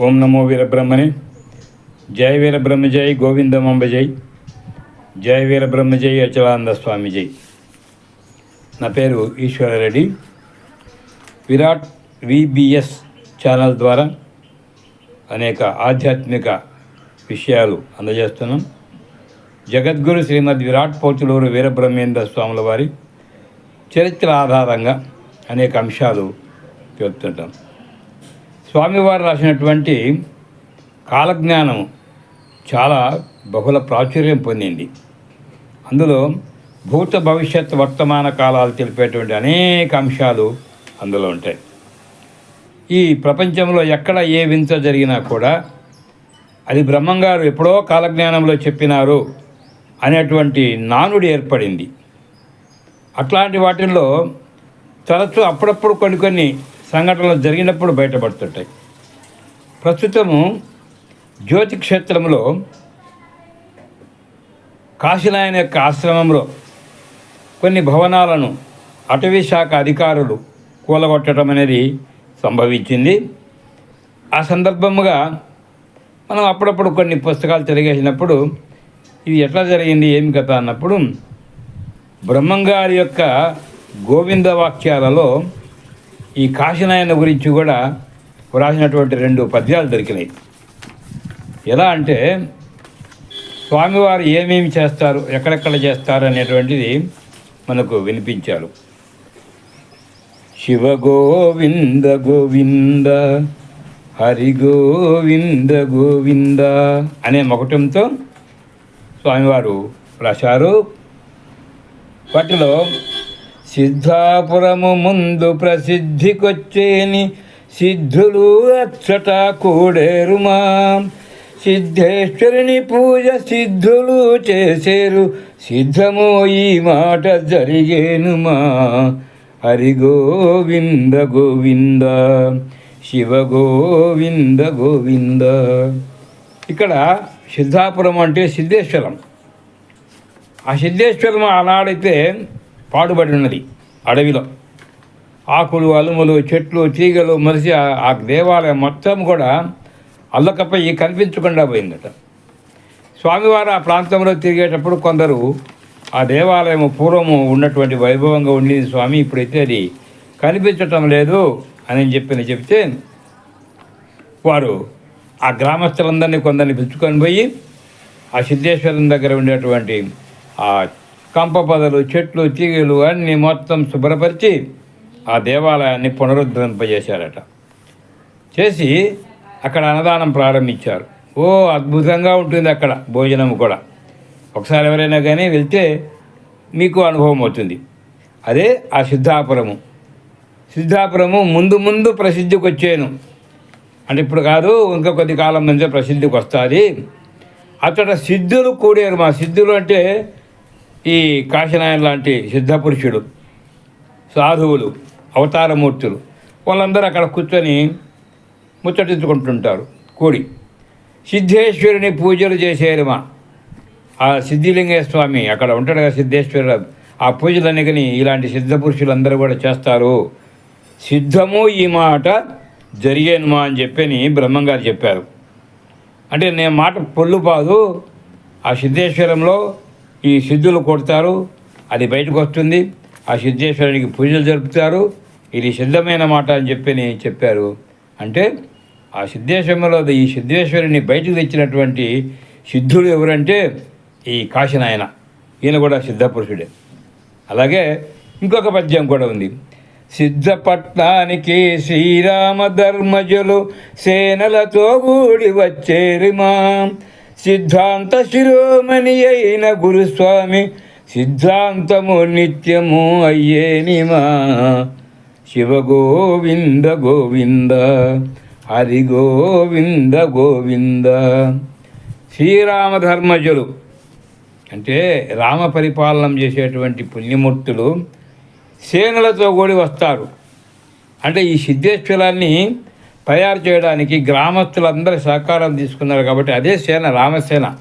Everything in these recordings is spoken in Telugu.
ఓం నమో వీరబ్రహ్మని జయ వీరబ్రహ్మ జై గోవిందమంబ జై. జయ వీరబ్రహ్మ జై అచలానంద స్వామి జై. నా పేరు ఈశ్వరరెడ్డి. విరాట్ విబిఎస్ ఛానల్ ద్వారా అనేక ఆధ్యాత్మిక విషయాలు అందజేస్తున్నాం. జగద్గురు శ్రీమద్ విరాట్ పోచులూరు వీరబ్రహ్మేంద్ర స్వాముల వారి చరిత్ర ఆధారంగా అనేక అంశాలు చెప్తుంటాం స్వామివారు రాసినటువంటి కాలజ్ఞానం చాలా బహుళ ప్రాచుర్యం పొందింది. అందులో భూత భవిష్యత్ వర్తమాన కాలాలు తెలిపేటువంటి అనేక అంశాలు అందులో ఉంటాయి. ఈ ప్రపంచంలో ఎక్కడ ఏ వింత జరిగినా కూడా అది బ్రహ్మంగారు ఎప్పుడో కాలజ్ఞానంలో చెప్పినారు అనేటువంటి నానుడి ఏర్పడింది. అట్లాంటి వాటిల్లో తరచూ అప్పుడప్పుడు కొన్ని కొన్ని సంఘటనలు జరిగినప్పుడు బయటపడుతుంటాయి. ప్రస్తుతము జ్యోతి క్షేత్రంలో కాశీనాయన యొక్క ఆశ్రమంలో కొన్ని భవనాలను అటవీ శాఖ అధికారులు కూలగొట్టడం అనేది సంభవించింది. ఆ సందర్భముగా మనం అప్పుడప్పుడు కొన్ని పుస్తకాలు తిరిగేసినప్పుడు ఇది ఎట్లా జరిగింది ఏమి కథ అన్నప్పుడు బ్రహ్మంగారి యొక్క గోవింద వాక్యాలలో ఈ కాశీనాయన గురించి కూడా వ్రాసినటువంటి రెండు పద్యాలు దొరికినాయి. ఎలా అంటే స్వామివారు ఏమేమి చేస్తారు ఎక్కడెక్కడ చేస్తారు అనేటువంటిది మనకు వినిపించారు. శివ గోవింద గోవింద హరి గోవింద గోవింద అనే మొకటంతో స్వామివారు రాశారు. వాటిలో సిద్ధాపురము ముందు ప్రసిద్ధికొచ్చేని సిద్ధులు అచ్చట కూడేరుమా. సిద్ధేశ్వరుని పూజ సిద్ధులు చేసేరు సిద్ధమో ఈ మాట జరిగేనుమా. హరి గోవింద గోవింద శివ గోవింద గోవింద. ఇక్కడ సిద్ధాపురం అంటే సిద్ధేశ్వరం. ఆ సిద్ధేశ్వరం ఆనాడైతే పాడుబడి ఉన్నది. అడవిలో. ఆకులు అలుములు చెట్లు తీగలు మరిసి ఆ- దేవాలయం మొత్తం కూడా అల్లకపై కనిపించకుండా పోయిందట. స్వామివారు ఆ ప్రాంతంలో తిరిగేటప్పుడు కొందరు ఆ దేవాలయం పూర్వము ఉన్నటువంటి వైభవంగా ఉండేది స్వామి ఇప్పుడైతే అది కనిపించటం లేదు అని చెప్పిన చెప్తే వారు ఆ గ్రామస్తులందరినీ కొందరిని పిలుచుకొని పోయి ఆ సిద్ధేశ్వరం దగ్గర ఉండేటువంటి ఆ కంప పొదలు చెట్లు తీగలు అన్నీ మొత్తం శుభ్రపరిచి ఆ దేవాలయాన్ని పునరుద్ధరింపజేశారట. చేసి అక్కడ అన్నదానం ప్రారంభించారు. ఓ అద్భుతంగా ఉంటుంది అక్కడ భోజనం కూడా. ఒకసారి ఎవరైనా కానీ వెళ్తే మీకు అనుభవం అవుతుంది. అదే ఆ సిద్ధాపురము. సిద్ధాపురము ముందు ముందు ప్రసిద్ధికి వచ్చాను. అంటే ఇప్పుడు కాదు ఇంకా కొద్ది కాలం నుంచే ప్రసిద్ధికి వస్తుంది. అతడ సిద్ధులు కూడారు. మా సిద్ధులు అంటే ఈ కాశీనాయన లాంటి సిద్ధపురుషుడు సాధువులు అవతారమూర్తులు వాళ్ళందరూ అక్కడ కూర్చొని ముచ్చటించుకుంటుంటారు కూడి. సిద్ధేశ్వరుని పూజలు చేసేరు మా ఆ సిద్ధిలింగయ్య స్వామి అక్కడ ఉంటాడు కదా సిద్ధేశ్వరుడు. ఆ పూజలన్నీ ఇలాంటి సిద్ధపురుషులందరూ కూడా చేస్తారు. సిద్ధము ఈ మాట జరిగేనుమా అని చెప్పని బ్రహ్మంగారు చెప్పారు. అంటే నేను మాట పొల్లు కాదు ఆ సిద్ధేశ్వరంలో ఈ సిద్ధులు కొడతారు అది బయటకు వస్తుంది. ఆ సిద్ధేశ్వరునికి పూజలు జరుపుతారు. ఇది సిద్ధమైన మాట అని చెప్పని చెప్పారు. అంటే ఆ సిద్ధేశ్వరంలో ఈ సిద్ధేశ్వరుని బయటకు తెచ్చినటువంటి సిద్ధుడు ఎవరంటే ఈ కాశీనాయన. ఈయన కూడా సిద్ధపురుషుడే. అలాగే ఇంకొక పద్యం కూడా ఉంది. సిద్ధపట్నానికి శ్రీరామ ధర్మజులు సేనలతో కూడి వచ్చేరిమా? సిద్ధాంత శిరోమణి అయిన గురుస్వామి సిద్ధాంతము నిత్యము అయ్యేనిమా శివ గోవింద గోవింద హరి గోవింద. గోవింద శ్రీరామధర్మజులు అంటే రామ పరిపాలన చేసేటువంటి పుణ్యమూర్తులు సేనలతో కూడి వస్తారు. అంటే ఈ సిద్ధేశ్వరాన్ని తయారు చేయడానికి గ్రామస్తులందరి సహకారం తీసుకున్నారు కాబట్టి అదే సేన రామసేన.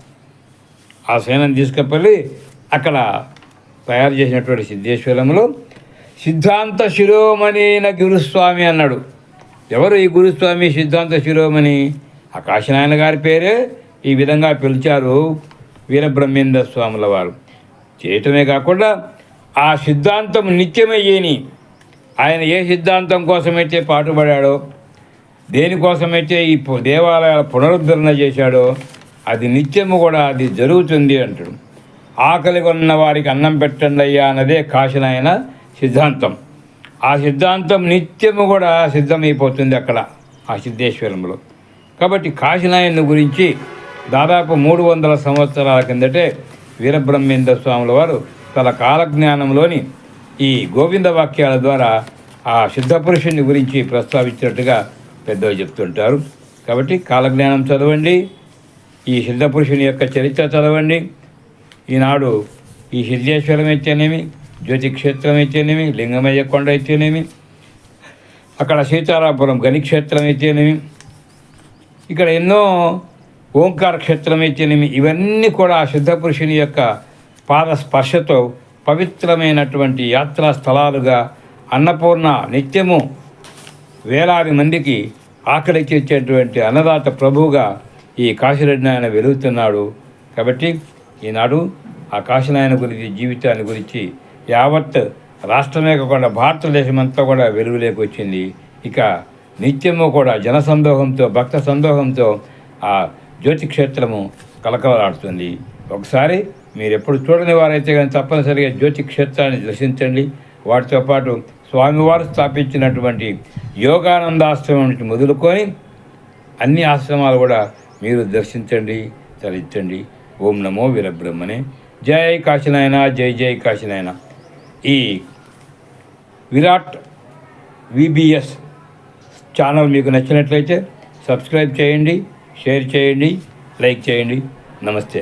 ఆ సేనను తీసుకెళ్ళి అక్కడ తయారు చేసినటువంటి సిద్ధేశ్వరంలో సిద్ధాంత శిరోమణి అయిన గురుస్వామి అన్నాడు. ఎవరు ఈ గురుస్వామి సిద్ధాంత శిరోమణి? ఆకాశనాయన గారి పేరే ఈ విధంగా పిలిచారు వీరబ్రహ్మేంద్ర స్వాముల వారు. చేయటమే కాకుండా ఆ సిద్ధాంతం నిత్యమయ్యేని. ఆయన ఏ సిద్ధాంతం కోసమైతే పాటుపడాడో దేనికోసమైతే ఈ దేవాలయాల పునరుద్ధరణ చేశాడో అది నిత్యము కూడా అది జరుగుతుంది అంటాడు. ఆకలి కొన్న వారికి అన్నం పెట్టండి అయ్యా అన్నదే కాశీనాయన సిద్ధాంతం. ఆ సిద్ధాంతం నిత్యము కూడా సిద్ధమైపోతుంది అక్కడ ఆ సిద్ధేశ్వరంలో. కాబట్టి కాశీనాయన గురించి దాదాపు మూడు వందల సంవత్సరాల కిందటే వీరబ్రహ్మేంద్ర స్వాముల వారు తన కాలజ్ఞానంలోని ఈ గోవింద వాక్యాల ద్వారా ఆ సిద్ధపురుషుని గురించి ప్రస్తావించినట్టుగా పెద్దవి చెప్తుంటారు. కాబట్టి కాలజ్ఞానం చదవండి. ఈ సిద్ధపురుషుని యొక్క చరిత్ర చదవండి. ఈనాడు ఈ సిద్ధేశ్వరం అయితేనేమి జ్యోతి క్షేత్రం అయితేనేమి లింగమయ్య కొండ అయితేనేమి అక్కడ సీతారాపురం గనిక్షేత్రం అయితేనేమి ఇక్కడ ఎన్నో ఓంకార క్షేత్రం అయితేనేమి ఇవన్నీ కూడా ఆ సిద్ధపురుషుని యొక్క పాద స్పర్శతో పవిత్రమైనటువంటి యాత్రా స్థలాలుగా అన్నపూర్ణ నిత్యము వేలాది మందికి ఆకలి తీర్చేటువంటి అన్నదాత ప్రభువుగా ఈ కాశీరెడ్డి నాయన వెలుగుతున్నాడు. కాబట్టి ఈనాడు ఆ కాశీనాయన గురించి జీవితాన్ని గురించి యావత్ రాష్ట్రమే కాకుండా భారతదేశం అంతా కూడా వెలుగులోకి వచ్చింది. ఇక నిత్యము కూడా జనసందోహంతో భక్త సందోహంతో ఆ జ్యోతి క్షేత్రము కలకలలాడుతుంది. ఒకసారి మీరు ఎప్పుడు చూడని వారైతే కానీ తప్పనిసరిగా జ్యోతి క్షేత్రాన్ని దర్శించండి. వాటితో పాటు స్వామివారు స్థాపించినటువంటి యోగానందాశ్రమం నుంచి మొదలుకొని అన్ని ఆశ్రమాలు కూడా మీరు దర్శించండి తరించండి. ఓం నమో వీరబ్రహ్మనే జై కాశీనాయన జై జై కాశీనాయన. ఈ విరాట్ విబిఎస్ ఛానల్ మీకు నచ్చినట్లయితే సబ్స్క్రైబ్ చేయండి షేర్ చేయండి లైక్ చేయండి. నమస్తే.